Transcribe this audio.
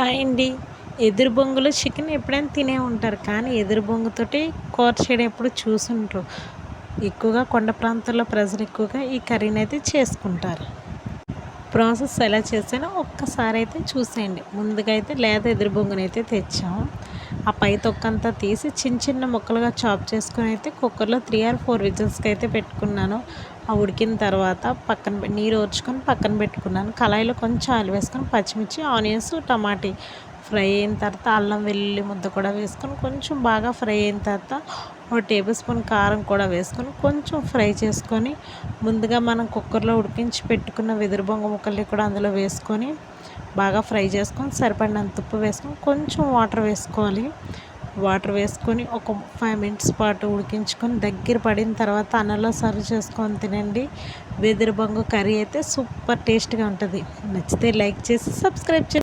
Hi అండి ఎదురు బొంగులో చికెన్ ఎప్పుడైనా తినే ఉంటారు. కానీ ఎదురు బొంగుతోటి కూర చేయడం ఎప్పుడు చూసుంటారు ఎక్కువగా కొండ ప్రాంతాల్లో ప్రజలు ఎక్కువగా ఈ కర్రీని అయితే చేసుకుంటారు. ప్రాసెస్ ఎలా చేసానో ఒక్కసారి అయితే చూసేయండి. ముందుగా అయితే లేత ఎదురు బొంగునైతే తెచ్చాము. ఆ పై తొక్కంతా తీసి చిన్న చిన్న ముక్కలుగా చాప్ చేసుకుని అయితే కుక్కర్లో త్రీ ఆర్ ఫోర్ విజిల్స్కి అయితే పెట్టుకున్నాను. ఆ ఉడికిన తర్వాత పక్కన నీరు ఓర్చుకొని పక్కన పెట్టుకున్నాను. కళాయిలో కొంచెం ఆయిల్ వేసుకొని పచ్చిమిర్చి ఆనియన్స్ టమాటీ ఫ్రై అయిన తర్వాత అల్లం వెల్లుల్లి ముద్ద కూడా వేసుకొని కొంచెం బాగా ఫ్రై అయిన తర్వాత ఒక టేబుల్ స్పూన్ కారం కూడా వేసుకొని కొంచెం ఫ్రై చేసుకొని ముందుగా మనం కుక్కర్లో ఉడికించి పెట్టుకున్న వెదురు బొంగ ముక్కల్ని కూడా అందులో వేసుకొని బాగా ఫ్రై చేసుకొని సరిపడినంత ఉప్పు వేసుకొని కొంచెం వాటర్ వేసుకోవాలి. వాటర్ వేసుకొని ఒక ఫైవ్ మినిట్స్ పాటు ఉడికించుకొని దగ్గర పడిన తర్వాత అన్నంలో సర్వ్ చేసుకొని తినండి. వెదురు బొంగు కర్రీ అయితే సూపర్ టేస్ట్గా ఉంటుంది. నచ్చితే లైక్ చేసి సబ్స్క్రైబ్ చేసి